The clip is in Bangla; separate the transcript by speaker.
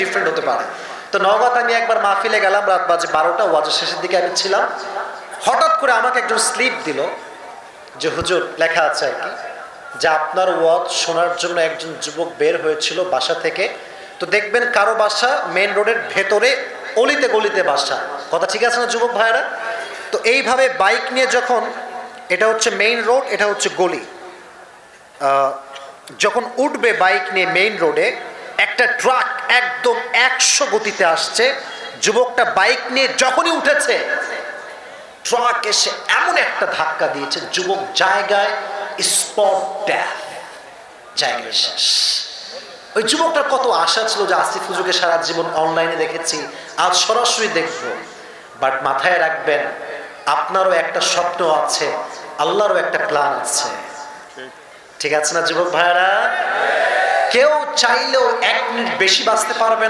Speaker 1: ডিফারেন্ট হতে পারে। তো নওগাঁত আমি একবার মাহফিলে গেলাম, রাত বাজে বারোটা, ওয়াজের শেষের দিকে আমি ছিলাম। হঠাৎ করে আমাকে একজন স্লিপ দিল, যে, হুজুর, লেখা আছে আর কি, যে আপনার ওয়াজ শোনার জন্য একজন যুবক বের হয়েছিল বাসা থেকে। তো দেখবেন কারও বাসা মেন রোডের ভেতরে অলিতে গলিতে বাসা। কথা ঠিক আছে না, যুবক ভাইরা তো এইভাবে বাইক নিয়ে যখন, এটা হচ্ছে মেইন রোড এটা হচ্ছে গলি। যখন উঠবে বাইক নিয়ে মেইন রোডে একটা ট্রাক একদম একশো গতিতে আসছে। যুবকটা বাইক নিয়ে যখনই উঠেছে ট্রাক এসে এমন একটা ধাক্কা দিয়েছে যুবক জায়গায় স্পট ড্যাথ জায়গায় শেষ। ওই যুবকটার কত আশা ছিল যে আসিফ হুজুকে সারা জীবন অনলাইনে দেখেছি আজ সরাসরি দেখব। বাট মাথায় রাখবেন আপনারও একটা স্বপ্ন আছে আল্লাহরও একটা প্ল্যান আছে। ঠিক। আছে না যুবক ভাইরা কেউ চাইলেও এক মিনিট বেশি বাঁচতে পারবে না।